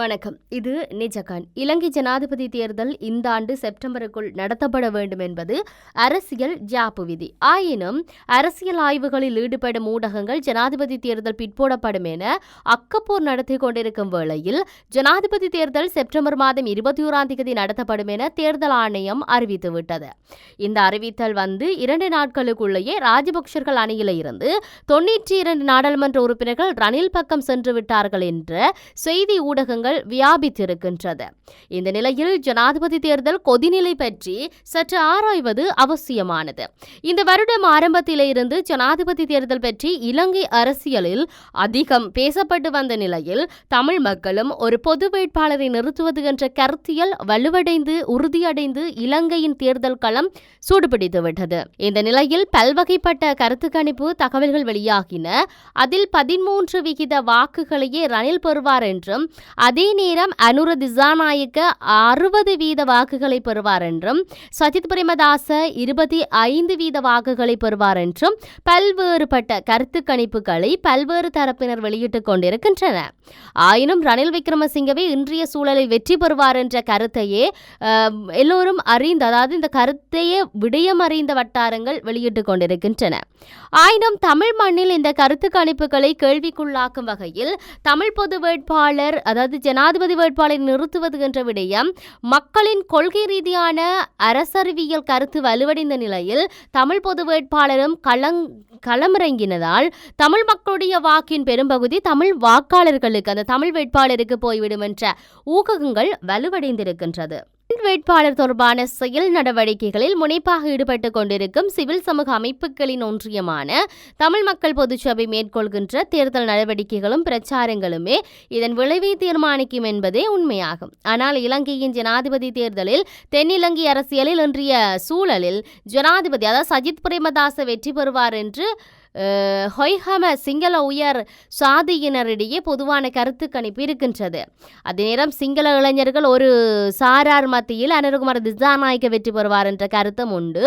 வணக்கம். இது நிஜகான் இலங்கை ஜனாதிபதி தேர்தல் இந்த ஆண்டு செப்டம்பருக்குள் நடத்தப்பட வேண்டும் என்பது அரசியல் ஜாப்பு விதி. ஆயினும் அரசியல் ஆய்வுகளில் ஈடுபடும் ஊடகங்கள் ஜனாதிபதி தேர்தல் பிற்போடப்படும் என அக்கப்போர் நடத்தி கொண்டிருக்கும் வேளையில் ஜனாதிபதி தேர்தல் செப்டம்பர் மாதம் இருபத்தி ஓராம் தேதி நடத்தப்படும் என தேர்தல் ஆணையம் அறிவித்துவிட்டது. இந்த அறிவித்தல் வந்து இரண்டு நாட்களுக்குள்ளேயே ராஜபக்சர்கள் அணியில இருந்து தொன்னூற்றி இரண்டு நாடாளுமன்ற உறுப்பினர்கள் ரணில் பக்கம் சென்று விட்டார்கள் என்ற செய்தி ஊடகங்கள் வியாபித்திருக்கின்றது. இந்த நிலையில் ஜனாதிபதி தேர்தல் கொதிநிலை பற்றி சற்று ஆராய்வது அவசியமானது. இந்த வருடம் ஆரம்பத்திலிருந்து ஜனாதிபதி தேர்தல் பற்றி இலங்கை அரசியலில் அதிகம் பேசப்பட்டு வந்த நிலையில் தமிழ் மக்களும் ஒரு பொது வேட்பாளரை நிறுத்துவது என்ற கருத்தியல் வலுவடைந்து உறுதியடைந்து இலங்கையின் தேர்தல் களம் சூடுபிடித்துவிட்டது இந்த நிலையில் பல்வகைப்பட்ட கருத்து கணிப்பு தகவல்கள் வெளியாகின. அதில் பதிமூன்று விகித வாக்குகளையே ரணில் பெறுவார் என்றும் அதே நேரம் அனுர திசாநாயக்க அறுபது வீத வாக்குகளை பெறுவார் என்றும் சஜித் பிரேமதாச இருபத்தி ஐந்து வீத வாக்குகளை பெறுவார் என்றும் பல்வேறுபட்ட கருத்து கணிப்புகளை பல்வேறு தரப்பினர் வெளியிட்டுக் கொண்டிருக்கின்றனர் ஆயினும் ரணில் விக்ரமசிங்கவே இன்றைய சூழலில் வெற்றி பெறுவார் என்ற கருத்தையே எல்லோரும் அறிந்த அதாவது இந்த கருத்தையே விடயம் அறிந்த வட்டாரங்கள் வெளியிட்டுக் கொண்டிருக்கின்றன. ஆயினும் தமிழ் மண்ணில் இந்த கருத்து கணிப்புகளை கேள்விக்குள்ளாக்கும் வகையில் தமிழ் பொது வேட்பாளர் அதாவது ஜனாதிபதி வேட்பாளரை நிறுத்துவது என்ற விடயம் மக்களின் கொள்கை ரீதியான அரசறிவியல் கருத்து வலுவடைந்த நிலையில் தமிழ் பொது வேட்பாளரும் களங் களமிறங்கினதால் தமிழ் மக்களுடைய வாக்கின் பெரும்பகுதி தமிழ் வாக்காளர்களுக்கு அந்த தமிழ் வேட்பாளருக்கு போய்விடும் என்ற ஊகங்கள் வலுவடைந்திருக்கின்றது. வேட்பாளர் தொடர்பான செயல் நடவடிக்கைகளில் முனைப்பாக ஈடுபட்டுக் கொண்டிருக்கும் சிவில் சமூக அமைப்புகளின் ஒன்றியமான தமிழ் மக்கள் பொதுச்சபை மேற்கொள்கின்ற தேர்தல் நடவடிக்கைகளும் பிரச்சாரங்களுமே இதன் விளைவை தீர்மானிக்கும் என்பதே உண்மையாகும். ஆனால் இலங்கையின் ஜனாதிபதி தேர்தலில் தென்னிலங்கை அரசியலில் இன்றைய சூழலில் ஜனாதிபதி அதாவது சஜித் பிரேமதாச வெற்றி பெறுவார் என்று ஹொய்ஹம சிங்கள உயர் சாதியினரிடையே பொதுவான கருத்து கணிப்பு இருக்கின்றது. அதே நேரம் சிங்கள இளைஞர்கள் ஒரு சாரார் மத்தியில் அனுரகுமார் திசாநாயக்க வெற்றி பெறுவார் என்ற கருத்தும் உண்டு.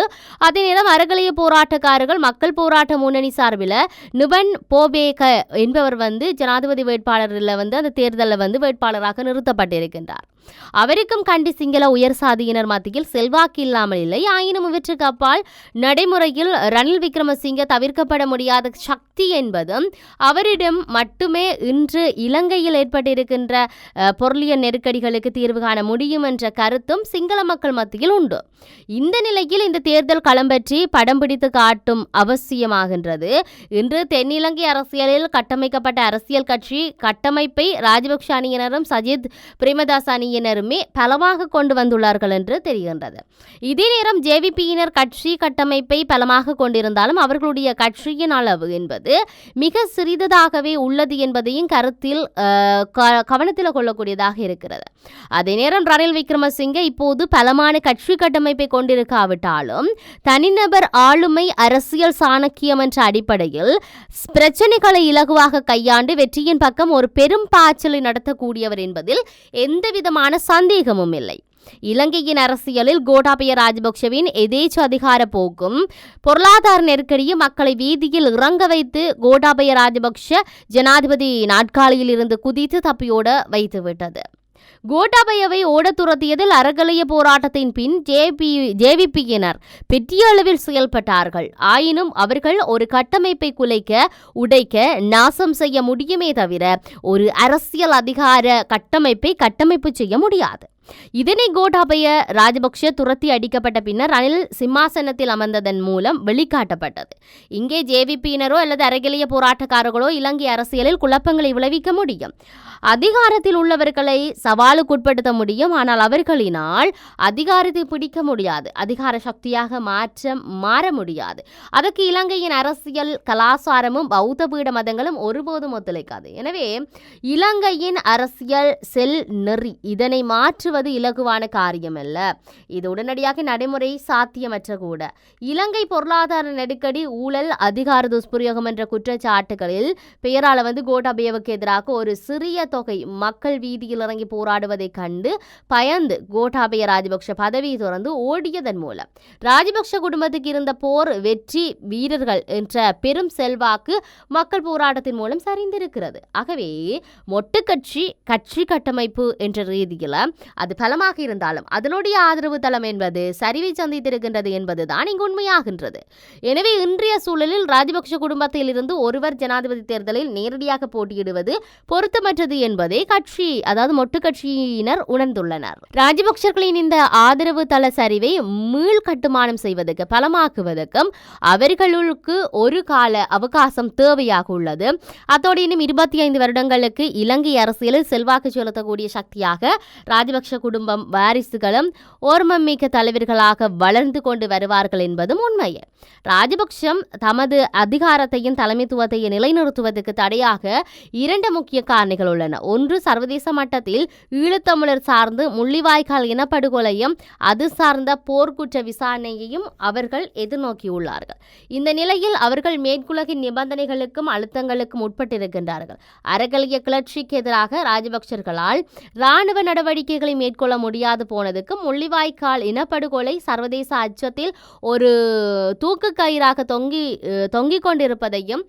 அதே நேரம் அறகலைய போராட்டக்காரர்கள் மக்கள் போராட்ட முன்னணி சார்பில் நிபன் போபேக என்பவர் வந்து ஜனாதிபதி வேட்பாளரில் வந்து அந்த தேர்தலில் வந்து வேட்பாளராக நிறுத்தப்பட்டிருக்கின்றார். அவருக்கும் கண்டி சிங்கள உயர் சாதியினர் மத்தியில் செல்வாக்கு இல்லாமல் இல்லை. ஆயினும் இவற்றுக்கு அப்பால் நடைமுறையில் ரணில் விக்ரமசிங்க தவிர்க்கப்பட முடியாத சக்தி என்பதும் அவரிடம் மட்டுமே இன்று இலங்கையில் ஏற்பட்டிருக்கின்ற பொருளியல் நெருக்கடிகளுக்கு தீர்வு காண முடியும் என்ற கருத்தும் சிங்கள மக்கள் மத்தியில் உண்டு. இந்த நிலையில் இந்த தேர்தல் களம் பற்றி படம் பிடித்து காட்டும் அவசியமாகின்றது. இன்று தென்னிலங்கை அரசியலில் கட்டமைக்கப்பட்ட அரசியல் கட்சி கட்டமைப்பை ராஜபக்ஷ அணியினரும் சஜித் பிரேமதாஸ் அணியினருமே பலமாக கொண்டு வந்துள்ளார்கள் என்று தெரிகின்றது. இதே நேரம் ஜேவிபியினர் கட்சி கட்டமைப்பை பலமாக கொண்டிருந்தாலும் அவர்களுடைய கட்சியின் அளவு என்பது மிக சிறிததாகவே உள்ளது என்பதையும் கருத்தில் க- கவனத்தில் கொள்ளக்கூடியதாக இருக்கிறது. அதே நேரம் ரணில் விக்ரமசிங்கே இப்போது பலமான கட்சி கட்டமைப்பை கொண்டிருக்காவிட்டாலும் தனிநபர் ஆளுமை அரசியல் சாணக்கியம் என்ற அடிப்படையில் பிரச்சனைகளை இலகுவாக கையாண்டு வெற்றியின் பக்கம் ஒரு பெரும் பாய்ச்சலை நடத்தக்கூடியவர் என்பதில் எந்தவிதமான சந்தேகமும் இல்லை. இலங்கையின் அரசியலில் கோட்டாபய ராஜபக்ஷவின் எதேச்ச அதிகார போக்கும். பொருளாதார நெருக்கடியும் மக்களை வீதியில் இறங்க வைத்து கோட்டாபய ராஜபக்ஷ ஜனாதிபதி நாட்காலியில் இருந்து குதித்து தப்பியோட வைத்துவிட்டது. கோட்டாபயவை ஓட துரத்தியதில் அறகலைய போராட்டத்தின் பின் ஜேபி ஜேவிபியினர் பெரிய அளவில் செயல்பட்டார்கள். ஆயினும் அவர்கள் ஒரு கட்டமைப்பை குலைக்க உடைக்க நாசம் செய்ய முடியுமே தவிர ஒரு அரசியல் அதிகார கட்டமைப்பை கட்டமைப்பு செய்ய முடியாது. இதனை கோட்டாபய ராஜபக்ஷ துரத்தி அடிக்கப்பட்ட பின்னர் ரணில் சிம்மாசனத்தில் அமர்ந்ததன் மூலம் வெளிக்காட்டப்பட்டது. இங்கே ஜேவிபியினரோ அல்லது அரகிலிய போராட்டக்காரர்களோ இலங்கை அரசியலில் குழப்பங்களை விளைவிக்க முடியும். அதிகாரத்தில் உள்ளவர்களை சவாலுக்குட்படுத்த முடியும். ஆனால் அவர்களினால் அதிகாரத்தை பிடிக்க முடியாது. அதிகார சக்தியாக மாற்றம் மாற முடியாது. அதற்கு இலங்கையின் அரசியல் கலாச்சாரமும் பௌத்த பீட மதங்களும் ஒருபோதும் ஒத்துழைக்காது. எனவே இலங்கையின் அரசியல் செல் நெறி. இதனை மாற்று மாற்றுவது இலகுவான காரியமல்ல. இது உடனடியாக நடைமுறை சாத்தியமற்ற கூட. இலங்கை பொருளாதார நெருக்கடி ஊழல் அதிகார துஷ்பிரயோகம் என்ற குற்றச்சாட்டுகளில் பெயரால வந்து கோட்டாபயவுக்கு எதிராக ஒரு சிறிய தொகை மக்கள் வீதியில் இறங்கி போராடுவதை கண்டு பயந்து கோட்டாபய ராஜபக்ஷ பதவியை தொடர்ந்து ஓடியதன் மூலம். ராஜபக்ஷ குடும்பத்துக்கு இருந்த போர் வெற்றி வீரர்கள் என்ற பெரும் செல்வாக்கு மக்கள் போராட்டத்தின் மூலம் சரிந்திருக்கிறது. ஆகவே மொட்டு கட்சி கட்சி கட்டமைப்பு என்ற ரீதியில் அது பலமாக இருந்தாலும் அதனுடைய ஆதரவு தளம் என்பது சரிவை சந்தித்திருக்கின்றது என்பதுதான் இங்கு உண்மையாகின்றது. எனவே இன்றைய சூழலில் ராஜபக்ஷ குடும்பத்தில் இருந்து ஒருவர் ஜனாதிபதி தேர்தலில் நேரடியாக போட்டியிடுவது பொருத்தமற்றது என்பதை கட்சி அதாவது மொட்டு கட்சியினர் உணர்ந்துள்ளனர். ராஜபக்சர்களின் இந்த ஆதரவு தள சரிவை மீள் கட்டுமானம் செய்வதற்கு பலமாக்குவதற்கும் அவர்களுக்கு ஒரு கால அவகாசம் தேவையாக உள்ளது. அத்தோடு இன்னும் இருபத்தி ஐந்து வருடங்களுக்கு இலங்கை அரசியலில் செல்வாக்கு செலுத்தக்கூடிய சக்தியாக ராஜபக்ஷ குடும்பம் வாரிசுகளும் ஓர்மமிக்க தலைவர்களாக வளர்ந்து கொண்டு வருவார்கள் என்பதும் உண்மையே. ராஜபக்ஷம் தமது அதிகாரத்தையும் தலைமைத்துவத்தையும் நிலைநிறுத்துவதற்கு தடையாக இரண்டு முக்கிய காரணிகள் உள்ளன. ஒன்று சர்வதேச மட்டத்தில் ஈழத்தமிழர் சார்ந்து முள்ளிவாய்க்கால் இனப்படுகொலையும் அது சார்ந்த போர்க்குற்ற விசாரணையையும் அவர்கள் எதிர்நோக்கியுள்ளார்கள். இந்த நிலையில் அவர்கள் மேற்குலகின் நிபந்தனைகளுக்கும் அழுத்தங்களுக்கும் உட்பட்டிருக்கின்றார்கள். அறகலிய கிளர்ச்சிக்கு எதிராக ராஜபக்சர்களால் இராணுவ நடவடிக்கைகளை மேற்கொள்ள முடியாது போனதுக்கு முள்ளிவாய்க்கால் இனப்படுகொலை சர்வதேச அச்சத்தில் ஒரு தூக்கு கயிறாக தொங்கி தொங்கிக் கொண்டிருப்பதையும்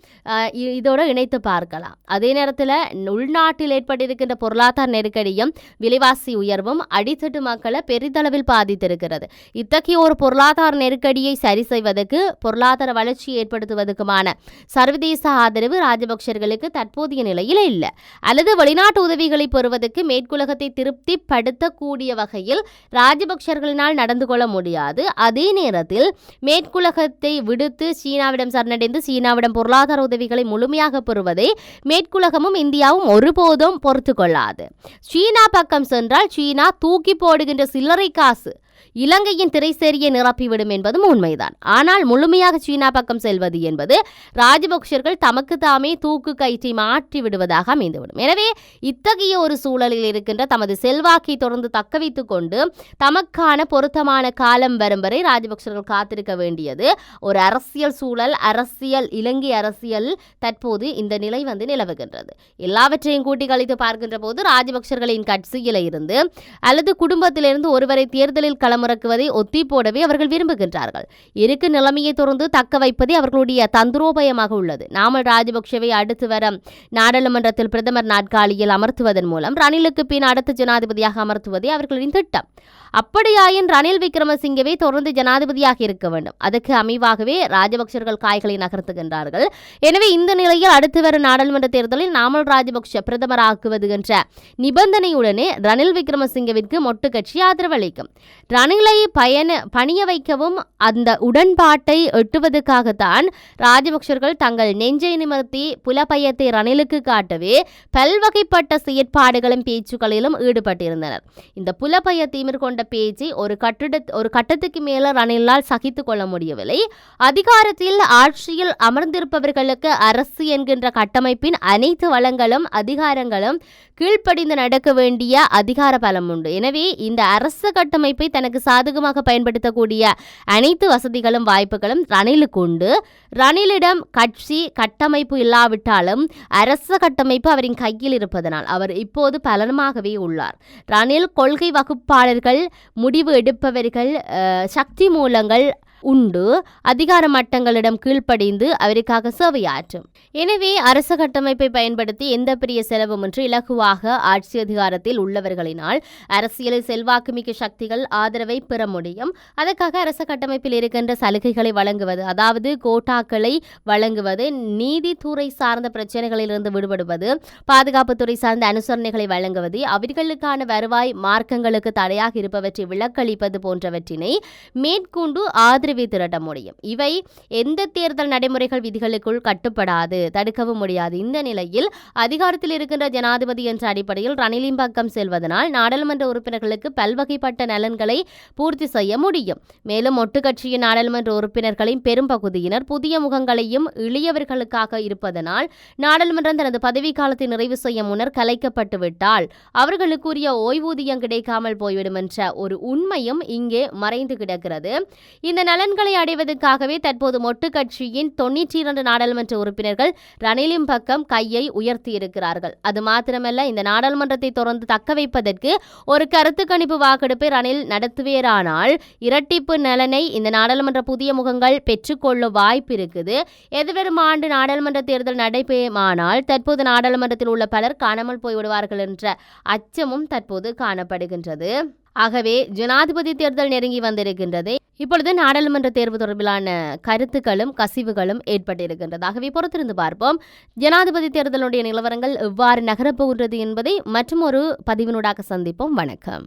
இதோடு இணைத்து பார்க்கலாம். அதே நேரத்தில் உள்நாட்டில் ஏற்பட்டிருக்கின்ற பொருளாதார நெருக்கடியும் விலைவாசி உயர்வும் அடித்தட்டு மக்களை பெரிதளவில் பாதித்திருக்கிறது. இத்தகைய ஒரு பொருளாதார நெருக்கடியை சரி செய்வதற்கு பொருளாதார வளர்ச்சி ஏற்படுத்துவதற்குமான சர்வதேச ஆதரவு ராஜபக்சர்களுக்கு தற்போதைய நிலையில் இல்லை. அல்லது வெளிநாட்டு உதவிகளை பெறுவதற்கு மேற்குலகத்தை திருப்திப்படுத்தக்கூடிய வகையில் ராஜபக்சர்களினால் நடந்து கொள்ள முடியாது. அதே நேரத்தில் மேற்குலகத்தை விடுத்து சீனாவிடம் சரணடைந்து சீனாவிடம் பொருளாதார உதவிகளை முழுமையாக பெறுவதை மேற்குலகமும் இந்தியாவும் ஒருபோதும் பொறுத்து கொள்ளாது. சீனா பக்கம் சென்றால் சீனா தூக்கி போடுகின்ற சில்லறை காசு இலங்கையின் திரைசேரியை நிரப்பிவிடும் என்பதும் உண்மைதான். ஆனால் முழுமையாக சீனா பக்கம் செல்வது என்பது ராஜபக்சர்கள் தமக்கு தாமே தூக்கு கயிற்றை மாற்றி விடுவதாக அமைந்துவிடும். எனவே இத்தகைய ஒரு சூழலில் இருக்கின்ற தமது செல்வாக்கை தொடர்ந்து தக்க வைத்துக் கொண்டு தமக்கான பொருத்தமான காலம் வரும் வரை ராஜபக்சர்கள் காத்திருக்க வேண்டியது ஒரு அரசியல் சூழல் அரசியல் இலங்கை அரசியல் தற்போது இந்த நிலை வந்து நிலவுகின்றது. எல்லாவற்றையும் கூட்டி கழித்து பார்க்கின்ற போது ராஜபக்சர்களின் கட்சியில இருந்து அல்லது குடும்பத்திலிருந்து ஒருவரை தேர்தலில் கல களமிறக்குவதை ஒத்தி போடவே அவர்கள் விரும்புகின்றார்கள். இருக்கு நிலைமையை தொடர்ந்து தக்க வைப்பதே அவர்களுடைய தந்திரோபயமாக உள்ளது. நாமல் ராஜபக்ஷவை அடுத்து வர நாடாளுமன்றத்தில் பிரதமர் நாட்காலியில் அமர்த்துவதன் மூலம் ரணிலுக்கு பின் அடுத்த ஜனாதிபதியாக அமர்த்துவதே அவர்களின் திட்டம். அப்படியாயின் ரணில் விக்ரமசிங்கவே தொடர்ந்து ஜனாதிபதியாக இருக்க வேண்டும். அதற்கு அமைவாகவே ராஜபக்சர்கள் காய்களை நகர்த்துகின்றார்கள். எனவே இந்த நிலையில் அடுத்து வரும் நாடாளுமன்ற தேர்தலில் நாமல் ராஜபக்ஷ பிரதமராக்குவது என்ற நிபந்தனையுடனே ரணில் விக்ரமசிங்கவிற்கு மொட்டு கட்சி ஆதரவளிக்கும் ரணிலை பயண பணிய வைக்கவும் அந்த உடன்பாட்டை எட்டுவதற்காகத்தான் ராஜபக்சர்கள் தங்கள் நெஞ்சை நிமிர்த்தி புலப்பயத்தை ரணிலுக்கு காட்டவே பல்வகைப்பட்ட செயற்பாடுகளும் பேச்சுக்களிலும் ஈடுபட்டிருந்தனர். இந்த புலப்பய தீமிர் கொண்ட பேச்சை ஒரு கட்டிட ஒரு கட்டத்துக்கு மேல ரணிலால் சகித்து கொள்ள முடியவில்லை. அதிகாரத்தில் ஆட்சியில் அமர்ந்திருப்பவர்களுக்கு அரசு என்கின்ற கட்டமைப்பின் அனைத்து வளங்களும் அதிகாரங்களும் கீழ்ப்படிந்து நடக்க வேண்டிய அதிகார பலம் உண்டு எனவே இந்த அரசு கட்டமைப்பை தனக்கு சாதகமாக பயன்படுத்தக்கூடிய அனைத்து வசதிகளும் வாய்ப்புகளும் ரணிலுக்கு உண்டு. ரணிலிடம் கட்சி கட்டமைப்பு இல்லாவிட்டாலும் அரச கட்டமைப்பு அவரின் கையில் இருப்பதனால் அவர் இப்போது பலனமாகவே உள்ளார். ரணில் கொள்கை வகுப்பாளர்கள் முடிவு எடுப்பவர்கள் சக்தி மூலங்கள் உண்டு. அதிகார மட்டங்களிடம் கீழ்ப்படிந்து அவருக்காக சேவையாற்றும். எனவே அரச கட்டமைப்பை பயன்படுத்தி எந்த பெரிய செலவுமின்றி இலகுவாக ஆட்சி அதிகாரத்தில் உள்ளவர்களினால் அரசியலில் செல்வாக்குமிக்க சக்திகள் ஆதரவை பெற முடியும். அதற்காக அரச கட்டமைப்பில் இருக்கின்ற சலுகைகளை வழங்குவது அதாவது கோட்டாக்களை வழங்குவது நீதித்துறை சார்ந்த பிரச்சனைகளிலிருந்து விடுபடுவது பாதுகாப்புத்துறை சார்ந்த அனுசரணைகளை வழங்குவது அவர்களுக்கான வருவாய் மார்க்கங்களுக்கு தடையாக இருப்பவற்றை விலக்களிப்பது போன்றவற்றினை மேற்கொண்டு ஆதரவு ஆதரவை திரட்ட முடியும். இவை எந்த தேர்தல் நடைமுறைகள் விதிகளுக்குள் கட்டுப்படாது தடுக்கவும் முடியாது. இந்த நிலையில் அதிகாரத்தில் இருக்கின்ற ஜனாதிபதி என்ற அடிப்படையில் ரணிலின் பக்கம் செல்வதனால் நாடாளுமன்ற உறுப்பினர்களுக்கு பல்வகைப்பட்ட நலன்களை பூர்த்தி செய்ய முடியும். மேலும் ஒட்டுக்கட்சியின் நாடாளுமன்ற உறுப்பினர்களின் பெரும்பகுதியினர் புதிய முகங்களையும் இளையவர்களுக்காக இருப்பதனால் நாடாளுமன்றம் தனது பதவி காலத்தை நிறைவு செய்ய முன்னர் கலைக்கப்பட்டுவிட்டால் அவர்களுக்குரிய ஓய்வூதியம் கிடைக்காமல் போய்விடும் என்ற ஒரு உண்மையும் இங்கே மறைந்து கிடக்கிறது. இந்த நலன்களை அடைவதற்காகவே தற்போது மொட்டு கட்சியின் தொன்னூற்றி இரண்டு நாடாளுமன்ற உறுப்பினர்கள் ரணிலின் பக்கம் கையை உயர்த்தியிருக்கிறார்கள். அது மாத்திரமல்ல இந்த நாடாளுமன்றத்தை தொடர்ந்து தக்க வைப்பதற்கு ஒரு கருத்து கணிப்பு வாக்கெடுப்பை ரணில் நடத்துவேரானால் இரட்டிப்பு நலனை இந்த நாடாளுமன்ற புதிய முகங்கள் பெற்றுக்கொள்ள வாய்ப்பு இருக்குது. எதிர்வரும் ஆண்டு நாடாளுமன்ற தேர்தல் நடைபெறுமானால் தற்போது நாடாளுமன்றத்தில் உள்ள பலர் காணாமல் போய்விடுவார்கள் என்ற அச்சமும் தற்போது காணப்படுகின்றது. ஆகவே ஜனாதிபதி தேர்தல் நெருங்கி வந்திருக்கின்றது. இப்பொழுது நாடாளுமன்ற தேர்வு தொடர்பிலான கருத்துக்களும் கசிவுகளும் ஏற்பட்டிருக்கின்றது. ஆகவே பொறுத்திருந்து பார்ப்போம். ஜனாதிபதி தேர்தலுடைய நிலவரங்கள் எவ்வாறு நகரப்போகின்றது என்பதை மற்றும் ஒரு பதிவினூடாக சந்திப்போம். வணக்கம்.